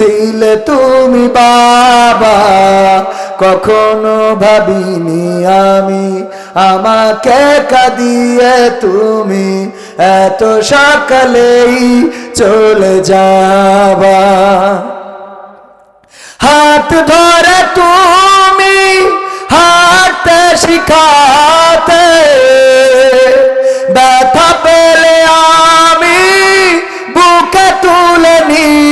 ছিলে তুমি বাবা, কখনো ভাবিনি আমি। আমাকে কাঁদিয়ে তুমি এত সকালেই চলে যাবা। হাত ধরে তুমি হাঁটতে শিখাতে, ব্যথা পেলে আমি বুকে তুলে নিতে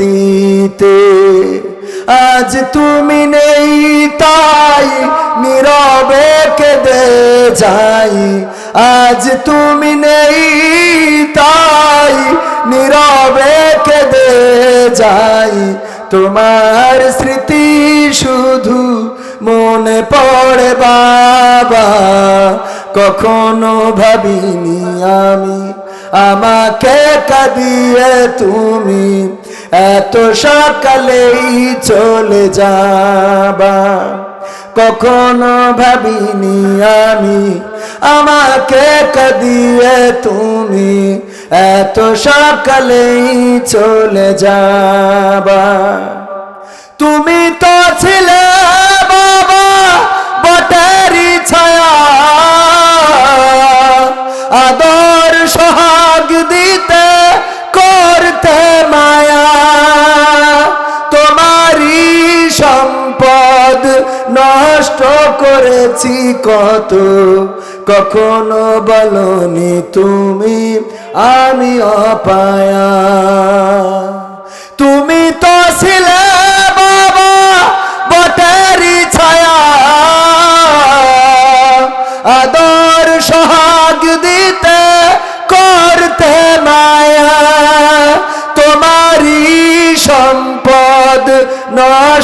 দিতে। আজ তুমি নেই, তাই নীরবে কেঁদে যাই। আজ তুমি নেই, তাই নীরবে কেঁদে যাই। তোমার স্মৃতি শুধু মনে পড়ে বাবা, কখনো ভাবিনি আমি। আমাকে কাঁদিয়ে তুমি এত সকালেই চলে যাবা। কখনো ভাবিনি আমি, আমাকে কদিয়ে তুমি। এত সকালেই চলে যাবা। তুমি তো ছিলে নষ্ট করেছি কত? কখনো বলনি তুমি আমি অপায়া। তুমি তো ছিলে বাবা বটেরি ছায়া। আদর সোহাগ দিতে করতে মায়া। তোমারই সম্পদ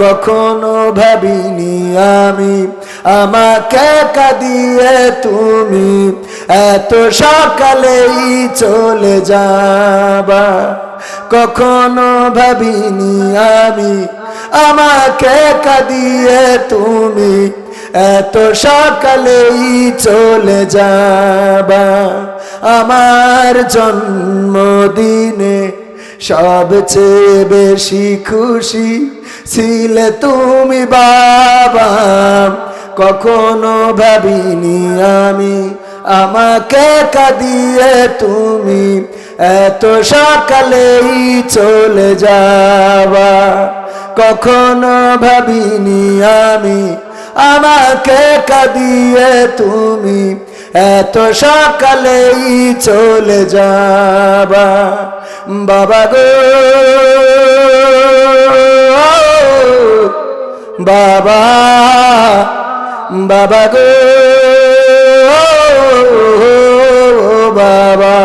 কখনো ভাবিনি আমি, আমাকে কাঁদিয়ে তুমি এত সকালেই চলে যাবা। কখনো ভাবিনি আমি, আমাকে কাঁদিয়ে তুমি এত সকালেই চলে যাবা। আমার জন্মদিনে সবচেয়ে বেশি খুশি ছিলে তুমি বাবা। কখনো ভাবিনি আমি আমাকে কাঁদিয়ে তুমি। এত সকালেই চলে যাবা। কখনো ভাবিনি আমি আমাকে কাঁদিয়ে তুমি। এত সকালেই চলে যাবা। বাবা গো। বাবা বাবা গো। বাবা।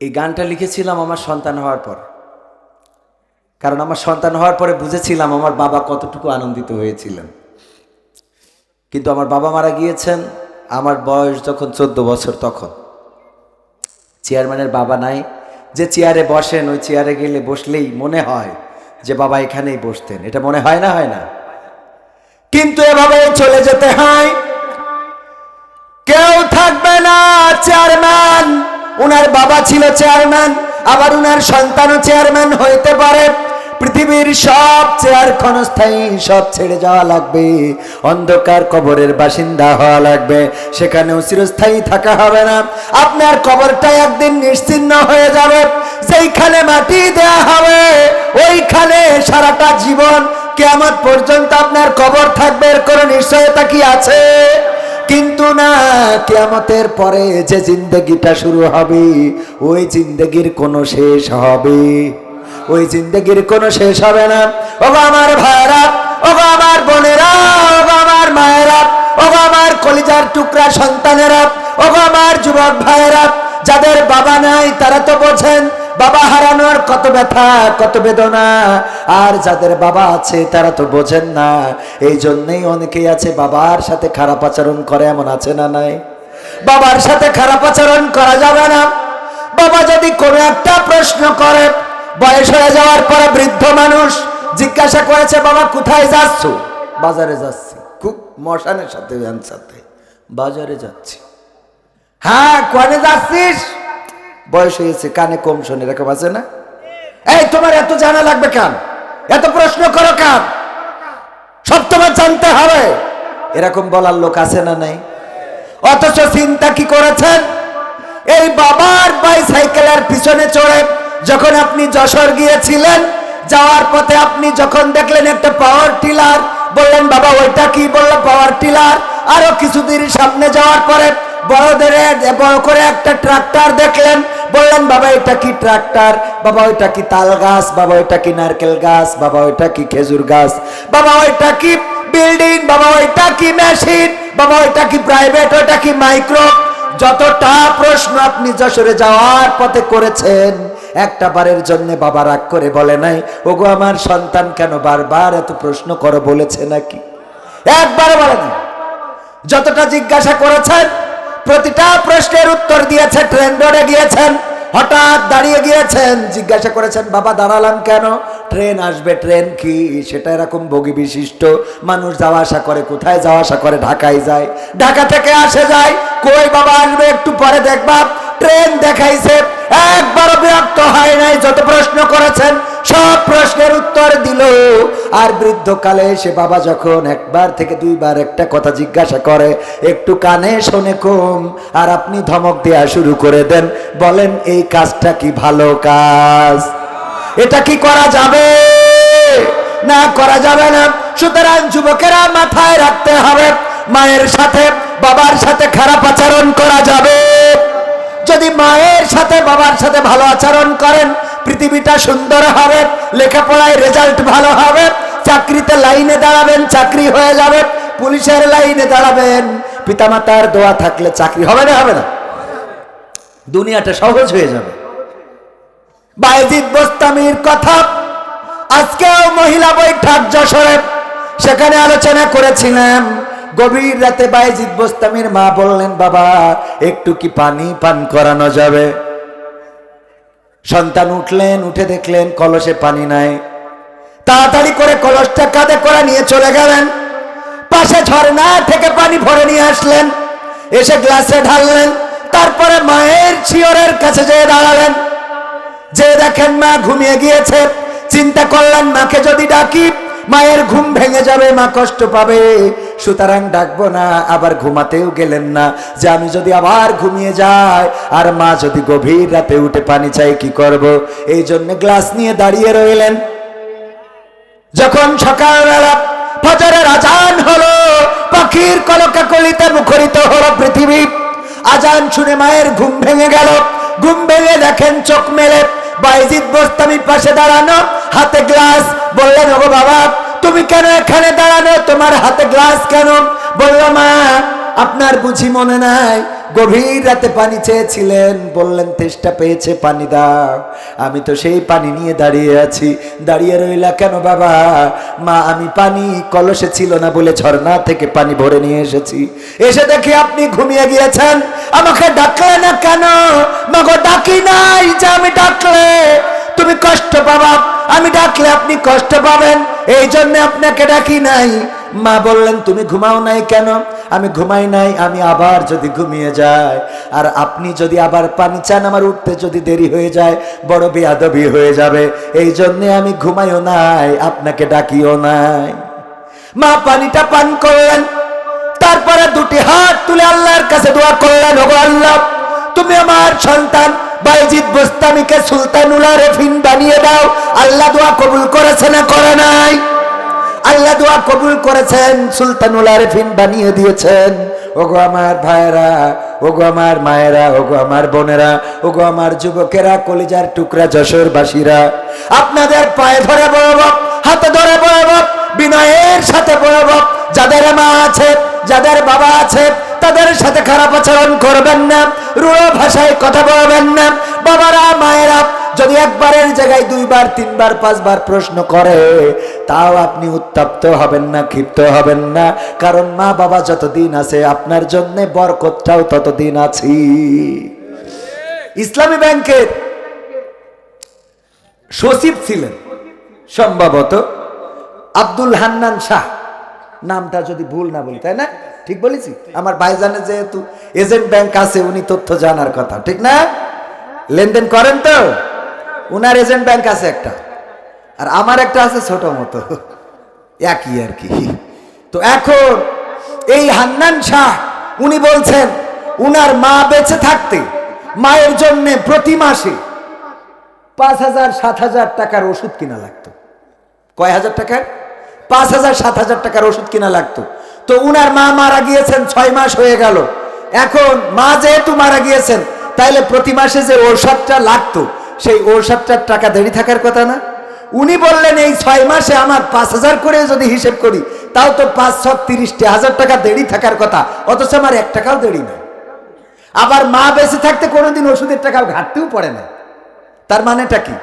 এই গানটা লিখেছিলাম আমার সন্তান হওয়ার পর। কারণ আমার সন্তান হওয়ার পরে বুঝেছিলাম আমার বাবা কতটুকু আনন্দিত হয়েছিলেন। কিন্তু আমার বাবা মারা গিয়েছেন, আমার বয়স যখন চোদ্দ বছর তখন। চেয়ারম্যানের বাবা নাই, যে চেয়ারে বসেন, ওই চেয়ারে গেলে বসলেই মনে হয় যে বাবা এখানেই বসতেন। এটা মনে হয় না হয় না? কিন্তু এভাবে চলে যেতে হয়। কেউ থাকবে না চেয়ারম্যান। উনার বাবা ছিল চেয়ারম্যান, আবার উনার সন্তানও চেয়ারম্যান হইতে পারে। পৃথিবীর সব চেয়ার ক্ষণস্থায়ী সব ছেড়ে যাওয়া লাগবে। অন্ধকার কবরের বাসিন্দা হওয়া লাগবে। সেখানেও চিরস্থায়ী থাকা হবে না। আপনার কবরটা একদিন নিশ্চিন্ন হয়ে যাবে। সেইখানে মাটি দেয়া হবে, ওইখানে সারাটা জীবন কেমন পর্যন্ত আপনার কবর থাকবে এর কোনো নিশ্চয়তা কি আছে? কিন্তু না, কিয়ামতের পরে যে জিন্দগিটা শুরু হবে, ওই জিন্দগির কোনো শেষ হবে। ওই জিন্দগির কোনো শেষ হবে না। ও আমার ভাইরা ও আমার বোনেরা ও আমার মায়েরা ও আমার কলিজার টুকরা সন্তানেরা ও আমার যুবক ভাইয়েরা, যাদের বাবা নাই তারা তো বোঝেন, বাবা হারানোর কত ব্যথা, কত বেদনা, আর যাদের বাবা আছে তারা তো বোঝেন না। এই জন্যই অনেকেই আছে বাবার সাথে খারাপ আচরণ করে, এমন আছে না নাই? বাবার সাথে খারাপ আচরণ করা যাবে না। বাবা যদি কোনো একটা প্রশ্ন করে বয়স হয়ে যাওয়ার পরে বৃদ্ধ মানুষ জিজ্ঞাসা করেছে, বাবা, কোথায় যাচ্ছ? বাজারে যাচ্ছি। খুব মশানের সাথে, ভ্যান সাথে। বাজারে যাচ্ছি। হ্যাঁ কোয়ানে যাচ্ছিস? বয়স হয়েছে কানে কম শোনে, এরকম আছে না? এই, তোমার এত জানা লাগবে কেন? এত প্রশ্ন করো কেন? সব তোমার জানতে হবে। এরকম বলার লোক আছে না নাই? অথচ চিন্তা কি করেছেন? এই বাবার বাইসাইকেলের পিছনে চড়ে যখন আপনি যশোর গিয়েছিলেন, যাওয়ার পথে আপনি যখন দেখলেন একটা পাওয়ার টিলার বললেন, বাবা, ওইটা কি? বলল পাওয়ার টিলার আরও কিছুদিন সামনে যাওয়ার পরে বড়দের বড় করে একটা ট্রাক্টর দেখলেন। বললেন, বাবা, এটা কি ট্রাক্টর বাবা, ওইটা কি তাল গাছ? বাবা, ওইটা কি নারকেল গাছ? বাবা, ওইটা কি খেজুর গাছ? বাবা, ওইটা কি বিল্ডিং বাবা, ওইটা কি মেশিন বাবা, ওইটা কি প্রাইভেট ওইটা কি মাইক্রো যতটা প্রশ্ন আপনি যশোরে যাওয়ার পথে করেছেন একটা বারের জন্য বাবা রাগ করে বলে নাই, ওগো আমার সন্তান কেন বারবার এত প্রশ্ন করো বলেছে নাকি? একবার বলে নাই। যতটা জিজ্ঞাসা করেছেন, প্রতিটা প্রশ্নের উত্তর দিয়েছে ট্রেন রোডে গিয়েছেন, হঠাৎ দাঁড়িয়ে গিয়েছেন, জিজ্ঞাসা করেছেন, বাবা, দাঁড়ালাম কেন? ট্রেন আসবে, ট্রেন কি? সেটা এরকম বগি বিশিষ্ট মানুষ যাওয়া আসা করে, কোথায় যাওয়া আসা করে, ঢাকায় যায়। ঢাকা থেকে আসে যায়, কই বাবা, আসবে একটু পরে দেখবা ট্রেন দেখাইছে একবারও বিরক্ত হয় নাই, যত প্রশ্ন করেছেন, সব প্রশ্নের উত্তর দিল। আর বৃদ্ধকালে সে বাবা যখন একবার থেকে দুইবার একটা কথা জিজ্ঞাসা করে, একটু কানে শোনে কম, আর আপনি ধমক দেয়া শুরু করে দেন, বলেন, এই কাজটা কি ভালো কাজ? এটা কি করা যাবে? না, করা যাবে না। সুতরাং যুবকেরা মাথায় রাখতে হবে, মায়ের সাথে, বাবার সাথে খারাপ আচরণ করা যাবে। যদি মায়ের সাথে, বাবার সাথে ভালো আচরণ করেন, পৃথিবীটা সুন্দর হবে, লেখাপড়ায় রেজাল্ট ভালো হবে, চাকরিতে লাইনে দাঁড়াবেন, চাকরি হয়ে যাবে, পুলিশের লাইনে দাঁড়াবেন, পিতামাতার দোয়া থাকলে চাকরি হবে না হবে না। দুনিয়াটা সহজ হয়ে যাবে। বাইজিদ বোস্তামির কথা, আজকেও মহিলা বৈঠক যশোরে, সেখানে আলোচনা করেছিলাম গভীর রাতে বাইজিদ বোস্তামির মা বললেন, বাবা, একটু কি পানি পান করানো যাবে? সন্তান উঠলেন, উঠে দেখলেন কলসে পানি নাই। তাড়াতাড়ি করে কলসটা কাঁধে করে নিয়ে চলে গেলেন। পাশে ঝর্ণা থেকে পানি ভরে নিয়ে আসলেন। এসে গ্লাসে ঢাললেন। তারপরে মায়ের শিওরের কাছে যেয়ে দাঁড়ালেন। যে দেখেন মা ঘুমিয়ে গিয়েছে। চিন্তা করলেন, মাকে যদি ডাকি, মায়ের ঘুম ভেঙে যাবে, মা কষ্ট পাবে। সুতরাং ডাকবো না, আবার ঘুমাতেও গেলেন না। যে আমি যদি আবার ঘুমিয়ে যাই, আর মা যদি গভীর রাতে উঠে পানি চাই কি করব? এই জন্য গ্লাস নিয়ে দাঁড়িয়ে রইলেন। যখন সকালবেলা ফজরের আজান হলো, পাখির কলকাকলিতে মুখরিত হলো পৃথিবী। আজান শুনে মায়ের ঘুম ভেঙে গেল। ঘুম ভেঙে দেখেন চোখ মেলে। বাইজিৎ বোস্তামি পাশে দাঁড়ানো, হাতে গ্লাস। বললেন, ওগো বাবা তুমি কেন এখানে দাঁড়ানো? তোমার হাতে গ্লাস কেন? বলল, মা, আপনার বুঝি মনে নাই? গভীর রাতে পানি চেয়েছিলেন। বললেন, তেষ্টা পেয়েছে, পানি দাও। আমি তো সেই পানি নিয়ে দাঁড়িয়ে আছি। দাঁড়িয়ে রইলা কেন বাবা? মা, আমি পানি কলসে ছিল না বলে ঝর্ণা থেকে পানি ভরে নিয়ে এসেছি। এসে দেখি আপনি ঘুমিয়ে গিয়েছেন। আমাকে ডাকলে না কেন? মাগো, ডাকি নাই যে আমি ডাকলে। তুমি কষ্ট পাবা। আমি ডাকলে আপনি কষ্ট পাবেন। এই জন্য আপনাকে ডাকি নাই। মা বললেন, তুমি ঘুমাও নাই কেন? আমি ঘুমাই নাই, আমি আবার যদি ঘুমিয়ে যাই, আর আপনি যদি আবার পানি চান আমার উঠতে যদি দেরি হয়ে যায়, বড় বেয়াদবি হয়ে যাবে। এই জন্যে আমি ঘুমাইও নাই, আপনাকে ডাকিও নাই। মা পানিটা পান করলেন। তারপরে দুটি হাত তুলে আল্লাহর কাছে দোয়া করলেন, ওগো আল্লাহ, তুমি আমার সন্তান বাইজিদ বোস্তামিকে সুলতানুল আরেফিন বানিয়ে দাও। আল্লাহ দোয়া কবুল করেছে না করে নাই? আল্লাহ দোয়া কবুল করেছেন, সুলতানুল আরেফিন বানিয়ে দিয়েছেন। ওগো আমার ভাইয়েরা, ওগো আমার মায়েরা, ওগো আমার বোনেরা, ওগো আমার যুবকেরা, কলিজার টুকরা যশোরবাসীরা, আপনাদের পায়ে ধরে বলব হাতে ধরে বলব বিনয়ের সাথে বলব যাদের মা আছে, যাদের বাবা আছে তাদের সাথে খারাপ আচরণ করবেন না রুড়ো ভাষায় কথা বলবেন না। বাবারা, মায়েরা, যদি একবারের জায়গায় দুইবার, তিনবার, পাঁচবার প্রশ্ন করে, তাও আপনি উত্তপ্ত হবেন না, ক্ষিপ্ত হবেন না। কারণ মা বাবা যতদিন আছে, আপনার জন্য বরকতটাও ততদিন আছি। ইসলামী ব্যাংকের সচিব ছিলেন সম্ভবত আব্দুল হান্নান শাহ। নামটা যদি ভুল না বলি, তাই না? ঠিক বলেছি? আমার ভাইজানে যেহেতু এজেন্ট ব্যাংক আছে, উনি তথ্য জানার কথা, ঠিক না? লেনদেন করেন তো? উনার এজেন্ট ব্যাংক আছে একটা, আর আমার একটা আছে ছোট মতো, একই আর কি। তো এখন এই হান্নান শাহ, উনি বলছেন, উনার মা বেঁচে থাকতে মায়ের জন্য প্রতি মাসে পাঁচ হাজার, সাত হাজার টাকার ওষুধ কিনা লাগতো। কয় হাজার টাকার? পাঁচ হাজার, সাত হাজার টাকার ওষুধ কিনা লাগতো। তো উনার মা মারা গিয়েছেন ছয় মাস হয়ে গেল। এখন মা যেহেতু মারা গিয়েছেন, তাইলে প্রতি মাসে যে ঔষধটা লাগতো, সেই ঔষধটার টাকা দেরি থাকার কথা না? উনি বললেন, এই ছয় মাসে আমার পাঁচ হাজার করে যদি হিসেব করি, তাও তো পাঁচ ছ তিরিশটি হাজার টাকা দেরি থাকার কথা, অথচ আমার এক টাকাও দেরি না আবার মা বেঁচে থাকতে কোনোদিন ওষুধের টাকাও ঘাটতেও পড়ে না। তার মানেটা কি?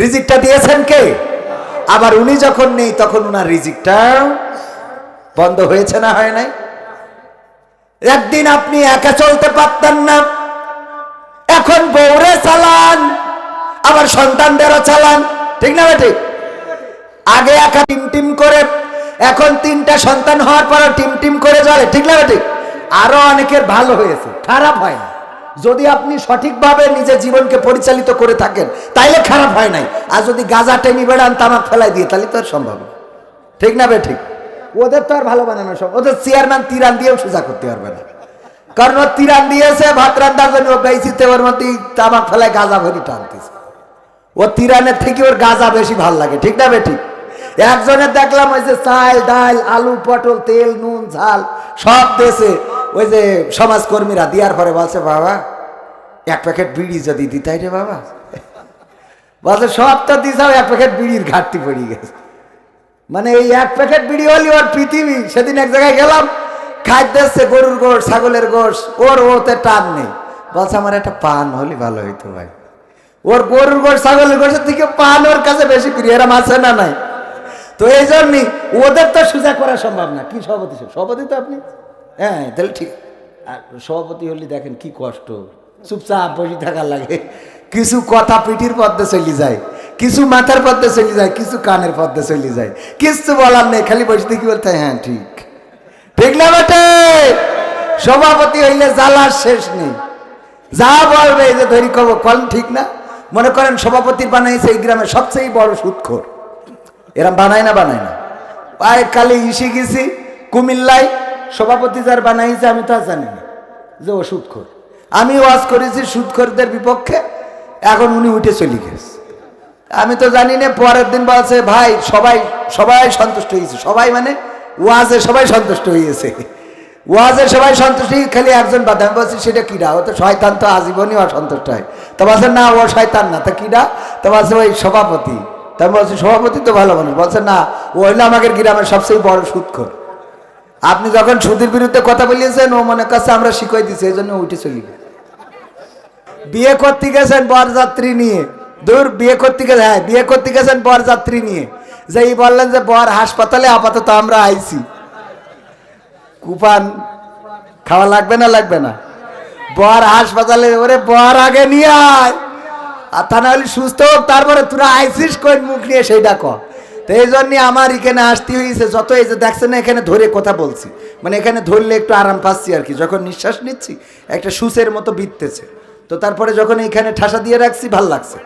রিজিকটা দিয়েছেন কে? আবার উনি যখন নেই, তখন উনার রিজিকটা বন্ধ হয়েছে না হয় নাই? একদিন আপনি একা চলতে পারতেন না। এখন বউরে চালান, আবার সন্তানদেরও চালান। ঠিক না ঠিক আগে একা টিম টিম করে, এখন তিনটা সন্তান হওয়ার পর টিম টিম করে চলে। ঠিক না ঠিক আরও অনেকের ভালো হয়েছে, খারাপ হয় না। যদি আপনি সঠিকভাবে নিজের জীবনকে পরিচালিত করে থাকেন, তাইলে খারাপ হয় নাই। আর যদি গাজা টেমি বেড়ান, তামাক ফেলাই দিয়ে, তাহলে তো সম্ভব ঠিক না বে ঠিক ওদের তো আর ভালো বানানো সব। ওদের চেয়ারম্যান তিরান দিয়েও সোজা করতে পারবে না। কারণ ও তিরান দিয়েছে, ভাত রান্নার জন্য ও বেশিতে ওর মধ্যে তামাক ফেলায় গাঁজা ভরি টানতেছে। ও তিরানের থেকে ওর গাঁজা বেশি ভালো লাগে, ঠিক না বে ঠিক একজনের দেখলাম ওই যে চাল, ডাল, আলু, পটল, তেল, নুন, ঝাল সব দেশে ওই যে সমাজকর্মীরা দেওয়ার পরে বলছে, বাবা, এক প্যাকেট বিড়ি যদি দিতাই রে বাবা। বলছে, সব তো দিছাও, এক প্যাকেট বিড়ির ঘাটতি পড়ে গেছে। মানে এই এক প্যাকেট বিড়ি হলি ওর পৃথিবী, সেদিন এক জায়গায় গেলাম খাদ্য এসছে গরুর গোশ, ছাগলের গোশ, ওর ওতে টান নেই। বলছে, আমার একটা পান হলে ভালো হইতো ভাই। ওর গরুর গোশ, ছাগলের গোশের থেকে পান ওর কাছে বেশি প্রিয়, এরম আছে না নাই? তো এই জন্যই ওদের তো সোজা করা সম্ভব না। কি সভাপতি? সভাপতি তো আপনি? হ্যাঁ তাহলে ঠিক। আর সভাপতি হলে দেখেন কি কষ্ট। চুপচাপ বসে থাকার লাগে। কিছু কথা পিঠির পদ্মে চলে যায়, কিছু মাথার পদ্মে চলে যায়, কিছু কানের পদ্মে চলে যায়। কিছু বলার নেই, খালি বসে দেখি বলতে হ্যাঁ ঠিক। ঠিক না বেটে? সভাপতি হইলে জ্বালার শেষ নেই। যা বলবে এই যে ধরি কব, কল ঠিক না? মনে করেন সভাপতির বানাইছে এই গ্রামে সবচেয়ে বড় সুৎখোর। এরম বানায় না বানায় না। আয় কালে ইসে গেছি, কুমিল্লায় সভাপতি যার বানাইছে, আমি তো আর জানি না যে ও সুৎখোর। আমি ওয়াজ করেছি সুৎখোরদের বিপক্ষে এখন উনি উঠে চলে গেছে। আমি তো জানি না, পরের দিন বলছে, ভাই, সবাই সবাই সন্তুষ্ট হয়েছে। সবাই মানে ওয়াজে সবাই সন্তুষ্ট হয়েছে। ওয়াজে সবাই সন্তুষ্ট হয়ে খালি একজন বাদ আমি বলছি, সেটা কিরা ও তো শয়তান তো আজীবনই অসন্তুষ্ট হয়। তো বলছে, না, ও শয়তান না। তা কিরা তো বলছে, ওই সভাপতি। তা আমি বলছি, সভাপতি তো ভালো মানুষ। বলছে, না, ও হইল আমাদের গ্রামের সবচেয়ে বড় সুৎখর। আপনি যখন সুদের বিরুদ্ধে কথা বলিয়েছেন, ও মনে করছে আমরা শিখাই দিছি এই জন্য উঠে চলি বিয়ে করতে গেছেন বরযাত্রী নিয়ে। দূর, বিয়ে করতে গেছে হ্যাঁ বিয়ে করতে গেছেন বরযাত্রী নিয়ে। যেই বললেন যে বর হাসপাতালে, আপাতত আমরা আইছি। কুপান খাওয়া লাগবে না লাগবে না? বর হাসপাতালে, ওরে বর আগে নিয়ে আয়। আর তা নাহলে সুস্থ হোক, তারপরে তোরা আইসিস কই মুখ নিয়ে সেইটা কর তো এই জন্যই আমার এখানে আসতে হয়েছে যত এই যে দেখছে না, এখানে ধরে কথা বলছি। মানে এখানে ধরলে একটু আরাম পাচ্ছি আর কি, যখন নিঃশ্বাস নিচ্ছি, একটা সুসের মতো বিততেছে তো তারপরে যখন এইখানে ঠাসা দিয়ে রাখছি ভালো লাগছে।